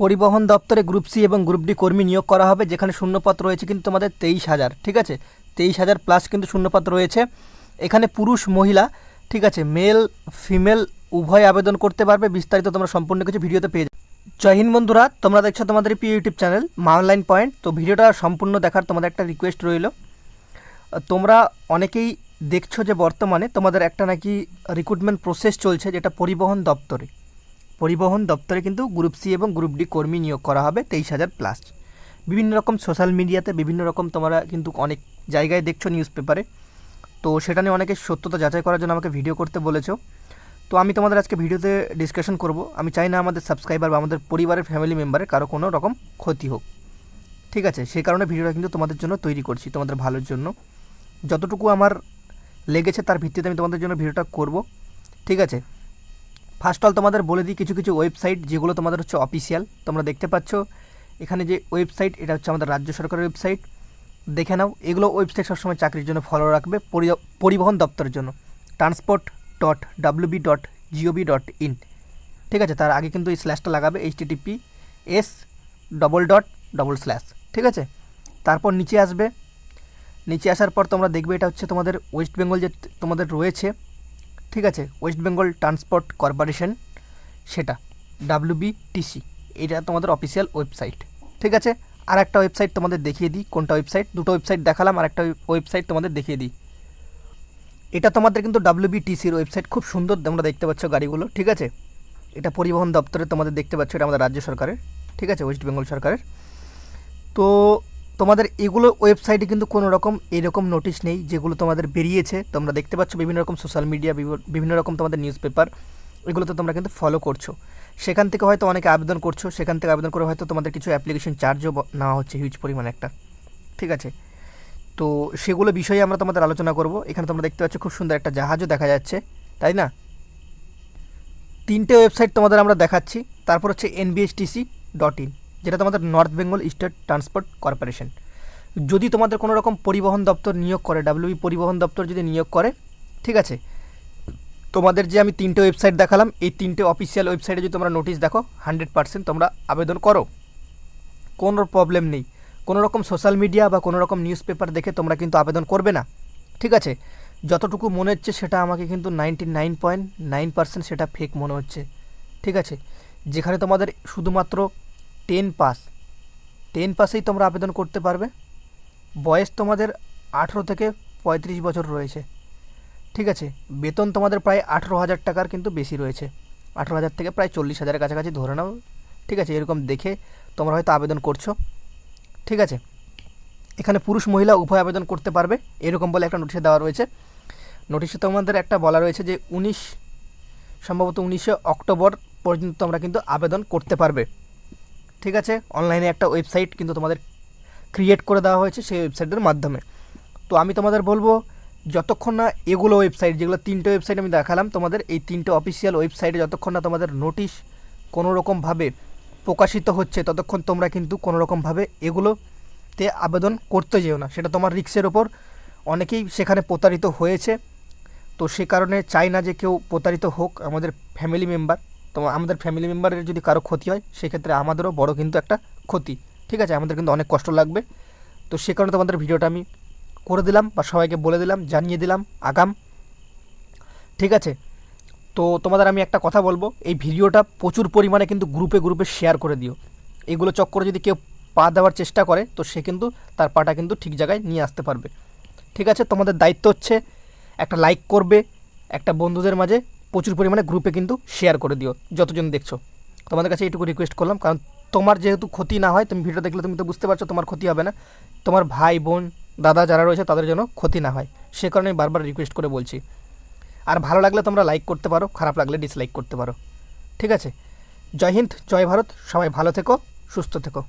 পরিবহন দপ্তরে group C এবং গ্রুপ ডি কর্মী নিয়োগ করা হবে, যেখানে শূন্যপদ রয়েছে কিন্তু তোমাদের তেইশ হাজার, ঠিক আছে? তেইশ হাজার প্লাস কিন্তু শূন্যপদ রয়েছে। এখানে পুরুষ, মহিলা, ঠিক আছে? মেল, ফিমেল, উভয় আবেদন করতে পারবে। বিস্তারিত তোমরা সম্পূর্ণ কিছু ভিডিওতে পেয়ে যাবে। জয় হিন্দ বন্ধুরা, তোমরা দেখছ তোমাদের প্রিয় YouTube channel Maa online point তো ভিডিওটা সম্পূর্ণ দেখার তোমাদের একটা রিকোয়েস্ট রইল। তোমরা অনেকেই দেখছ যে বর্তমানে তোমাদের একটা নাকি রিক্রুটমেন্ট প্রসেস চলছে, যেটা পরিবহন দপ্তরে। পরিবহন দপ্তরে কিন্তু গ্রুপ সি এবং গ্রুপ ডি কর্মী নিয়োগ করা হবে তেইশ হাজার প্লাস বিভিন্ন রকম সোশ্যাল মিডিয়াতে বিভিন্ন রকম তোমরা কিন্তু অনেক জায়গায় দেখছ নিউজ পেপারে তো সেটা নিয়ে অনেকে সত্যতা যাচাই করার জন্য আমাকে ভিডিও করতে বলেছ। তো আমি তোমাদের আজকে ভিডিওতে ডিসকাশন করব। আমি চাই না আমাদের সাবস্ক্রাইবার বা আমাদের পরিবারের ফ্যামিলি মেম্বারের কারও কোনো রকম ক্ষতি হোক। ঠিক আছে, সেই কারণে ভিডিওটা কিন্তু তোমাদের জন্য তৈরি করছি, তোমাদের ভালোর জন্য। যতটুকু আমার লেগেছে তার ভিত্তিতে আমি তোমাদের জন্য ভিডিওটা করব। ঠিক আছে ফার্স্ট অল তোমাদের বলে দিই কিছু কিছু ওয়েবসাইট যেগুলো তোমাদের হচ্ছে অফিসিয়াল তোমরা দেখতে পাচ্ছ, এখানে যে ওয়েবসাইট এটা হচ্ছে আমাদের রাজ্য সরকারের ওয়েবসাইট দেখে নাও, এগুলো ওয়েবসাইট সবসময় চাকরির জন্য ফলো রাখবে পরিবহন দপ্তরের জন্য। ট্রান্সপোর্ট ডট ডাব্লিউবি ডট জিওবি ডট ইন ঠিক আছে, তার আগে কিন্তু এই স্ল্যাশটা লাগাবে H TP S double dot double slash ঠিক আছে? তারপর নিচে আসবে। নিচে আসার পর তোমরা দেখবে, এটা হচ্ছে তোমাদের ওয়েস্ট বেঙ্গল যে তোমাদের রয়েছে ঠিক আছে ওয়েস্ট বেঙ্গল ট্রান্সপোর্ট কর্পোরেশন সেটা ডাব্লিউবিটিসি এটা তোমাদের অফিসিয়াল ওয়েবসাইট ঠিক আছে? আর একটা ওয়েবসাইট তোমাদের দেখিয়ে দিই, কোনটা ওয়েবসাইট দুটো ওয়েবসাইট দেখালাম আর একটা ওয়েবসাইট তোমাদের দেখিয়ে দিই। এটা তোমাদের কিন্তু ডাব্লিউবিটিসির ওয়েবসাইট খুব সুন্দর তোমরা দেখতে পাচ্ছ গাড়িগুলো, ঠিক আছে? এটা পরিবহন দপ্তরে তোমাদের দেখতে পাচ্ছ, এটা আমাদের রাজ্য সরকারের, ঠিক আছে? ওয়েস্ট বেঙ্গল সরকারের। তো তোমাদের এগুলো ওয়েবসাইটে কিন্তু কোনো রকম এরকম নোটিশ নেই যেগুলো তোমাদের বেরিয়েছে। তোমরা দেখতে পাচ্ছ বিভিন্ন রকম সোশ্যাল মিডিয়া বিভিন্ন রকম তোমাদের নিউজ পেপার এগুলোতে তোমরা কিন্তু ফলো করছ। সেখান থেকে হয়তো অনেকে আবেদন করছ, সেখান থেকে আবেদন করে হয়তো তোমাদের কিছু অ্যাপ্লিকেশন চার্জও নেওয়া হচ্ছে হিউজ পরিমাণ একটা। ঠিক আছে? তো সেগুলো বিষয়ে আমরা তোমাদের আলোচনা করব। এখানে তোমরা দেখতে পাচ্ছ খুব সুন্দর একটা জাহাজও দেখা যাচ্ছে। তাই না? তিনটে ওয়েবসাইট তোমাদের আমরা দেখাচ্ছি। তারপর হচ্ছে এনবিএসটিসি ডট ইন যেটা তোমাদের North Bengal State Transport Corporation যদি তোমাদের কোনো রকম পরিবহন দপ্তর নিয়োগ করে ডাব্লিউবি পরিবহন দপ্তর যদি নিয়োগ করে, ঠিক আছে? তোমাদের যে আমি তিনটে ওয়েবসাইট দেখালাম, এই তিনটে অফিসিয়াল ওয়েবসাইটে যদি তোমরা নোটিশ দেখো হান্ড্রেড পার্সেন্ট তোমরা আবেদন করো। কোনো প্রবলেম নেই। কোনো রকম সোশ্যাল মিডিয়া বা কোনো রকম নিউজ পেপার দেখে তোমরা কিন্তু আবেদন করবে না। ঠিক আছে? যতটুকু মনে হচ্ছে সেটা আমাকে কিন্তু ninety nine point nine percent সেটা ফেক মনে হচ্ছে। ঠিক আছে? যেখানে তোমাদের শুধুমাত্র টেন পাস। টেন পাসেই তোমরা আবেদন করতে পারবে। বয়স তোমাদের আঠেরো থেকে পঁয়ত্রিশ বছর রয়েছে। ঠিক আছে, বেতন তোমাদের প্রায় আঠেরো হাজার টাকার কিন্তু বেশি রয়েছে। আঠেরো হাজার থেকে প্রায় চল্লিশ হাজারের কাছাকাছি ধরে নাও। ঠিক আছে, এরকম দেখে তোমরা হয়তো আবেদন করছ। ঠিক আছে, এখানে পুরুষ মহিলা উভয় আবেদন করতে পারবে। এরকম বলে একটা নোটিশে দেওয়া রয়েছে। নোটিশে তোমাদের একটা বলা রয়েছে যে উনিশ, সম্ভবত উনিশে অক্টোবর পর্যন্ত তোমরা কিন্তু আবেদন করতে পারবে। ঠিক আছে? অনলাইনে একটা ওয়েবসাইট কিন্তু তোমাদের ক্রিয়েট করে দেওয়া হয়েছে সেই ওয়েবসাইটের মাধ্যমে। তো আমি তোমাদের বলব, যতক্ষণ না এগুলো ওয়েবসাইট যেগুলো তিনটে ওয়েবসাইট আমি দেখালাম, তোমাদের এই তিনটে অফিসিয়াল ওয়েবসাইটে যতক্ষণ না তোমাদের নোটিশ কোনো রকমভাবে প্রকাশিত হচ্ছে, ততক্ষণ তোমরা কিন্তু কোনো রকমভাবে এগুলোতে আবেদন করতে যেও না। সেটা তোমার রিক্সের ওপর অনেকেই সেখানে প্রতারিত হয়েছে। তো সে কারণে চাই না যে কেউ প্রতারিত হোক, আমাদের ফ্যামিলি মেম্বার তো আমাদের ফ্যামিলি মেম্বারের যদি কারও ক্ষতি হয়, সেক্ষেত্রে আমাদেরও বড় কিন্তু একটা ক্ষতি। ঠিক আছে? আমাদের কিন্তু অনেক কষ্ট লাগবে। তো সে কারণে তোমাদের ভিডিওটা আমি করে দিলাম বা সবাইকে বলে দিলাম, জানিয়ে দিলাম আগাম। ঠিক আছে? তো তোমাদের আমি একটা কথা বলব, এই ভিডিওটা প্রচুর পরিমাণে কিন্তু গ্রুপে গ্রুপে শেয়ার করে দিও। এগুলো চক্করে যদি কেউ পা দেওয়ার চেষ্টা করে, তো সে কিন্তু তার পাটা কিন্তু ঠিক জায়গায় নিয়ে আসতে পারবে। ঠিক আছে? তোমাদের দায়িত্ব হচ্ছে একটা লাইক করবে, একটা বন্ধুদের মাঝে প্রচুর পরিমাণে গ্রুপে কিন্তু শেয়ার করে দিও, যতজন দেখছ। তোমাদের কাছে এইটুকু রিকোয়েস্ট করলাম, কারণ তোমার যেহেতু ক্ষতি না হয়, তুমি ভিডিও দেখলে তুমি তো বুঝতে পারছ তোমার ক্ষতি হবে না। তোমার ভাই, বোন, দাদা যারা রয়েছে, তাদের জন্য ক্ষতি না হয়। সে কারণে আমি বারবার রিকোয়েস্ট করে বলছি। আর ভালো লাগলে তোমরা লাইক করতে পারো, খারাপ লাগলে ডিসলাইক করতে পারো। ঠিক আছে? জয় হিন্দ, জয় ভারত, সবাই ভালো থেকো, সুস্থ থেকো।